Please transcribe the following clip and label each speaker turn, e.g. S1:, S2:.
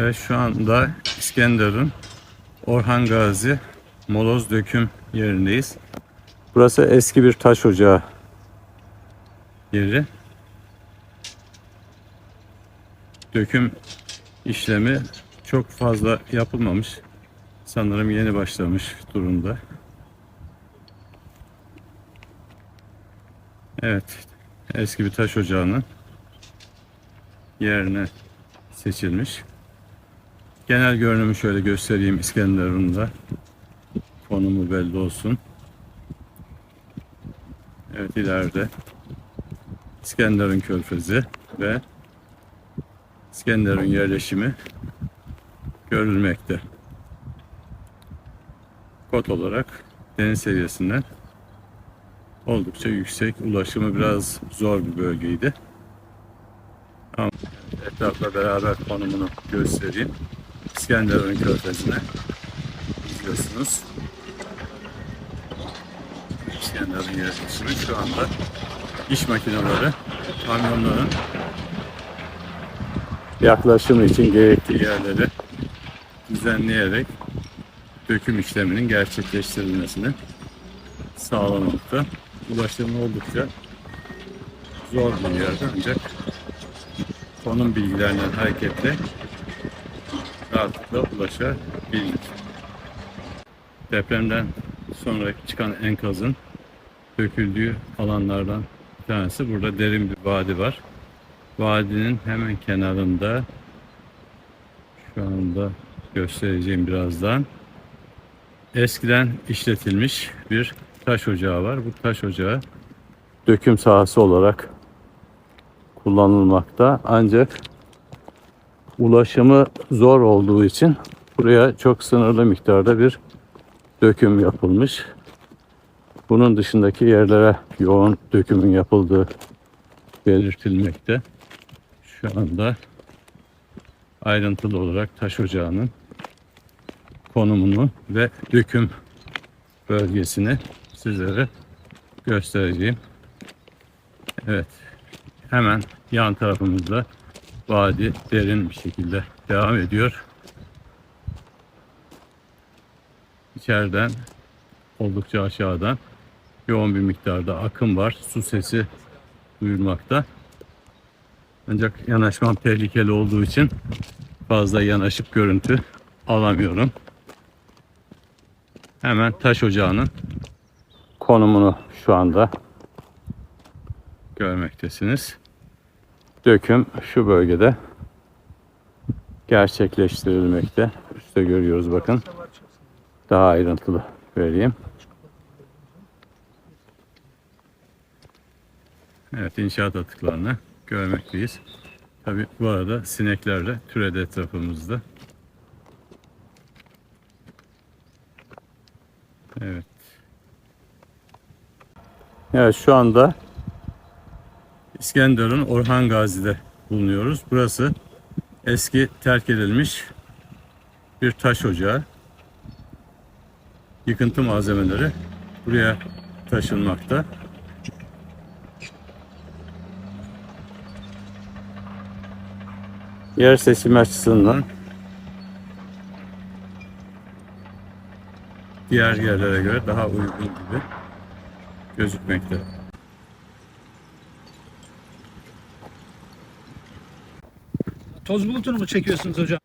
S1: Evet şu anda İskenderun Orhan Gazi moloz döküm yerindeyiz. Burası eski bir taş ocağı yeri. Döküm işlemi çok fazla yapılmamış. Sanırım yeni başlamış durumda. Evet, eski bir taş ocağının yerine seçilmiş. Genel görünümü şöyle göstereyim İskenderun'da. Konumu belli olsun. Evet ileride İskenderun Körfezi ve İskenderun yerleşimi görülmekte. Kod olarak deniz seviyesinden oldukça yüksek. Ulaşımı biraz zor bir bölgeydi. Ama etrafla beraber konumunu göstereyim. İskenderun Körfezi'ne izliyorsunuz. İskenderun yerleşimi şu anda iş makineleri, kamyonların yaklaşımı için gerekli yerleri düzenleyerek döküm işleminin gerçekleştirilmesini sağlamakta. Ulaşım oldukça zor bir yerde ancak konum bilgilerinden hareketle rahatlıkla ulaşabildik. Depremden sonra çıkan enkazın döküldüğü alanlardan bir tanesi. Burada derin bir vadi var. Vadinin hemen kenarında şu anda göstereceğim birazdan. Eskiden işletilmiş bir taş ocağı var. Bu taş ocağı döküm sahası olarak kullanılmakta. Ancak ulaşımı zor olduğu için buraya çok sınırlı miktarda bir döküm yapılmış. Bunun dışındaki yerlere yoğun dökümün yapıldığı belirtilmekte. Şu anda ayrıntılı olarak taş ocağının konumunu ve döküm bölgesini sizlere göstereceğim. Evet. Hemen yan tarafımızda vadi derin bir şekilde devam ediyor. İçeriden oldukça aşağıdan yoğun bir miktarda akım var. Su sesi duyulmakta. Ancak yanaşmam tehlikeli olduğu için fazla yanaşıp görüntü alamıyorum. Hemen taş ocağının konumunu şu anda görmektesiniz. Döküm şu bölgede gerçekleştirilmekte. Üstte görüyoruz bakın. Daha ayrıntılı vereyim. Evet inşaat atıklarını görmekteyiz. Tabi bu arada sineklerle türedi etrafımızda. Evet. Evet şu anda İskenderun Orhan Gazi'de bulunuyoruz. Burası eski terk edilmiş bir taş ocağı. Yıkıntı malzemeleri buraya taşınmakta. Yer seçimi açısından diğer yerlere göre daha uygun gibi gözükmekte.
S2: Toz bulutunu mu çekiyorsunuz hocam?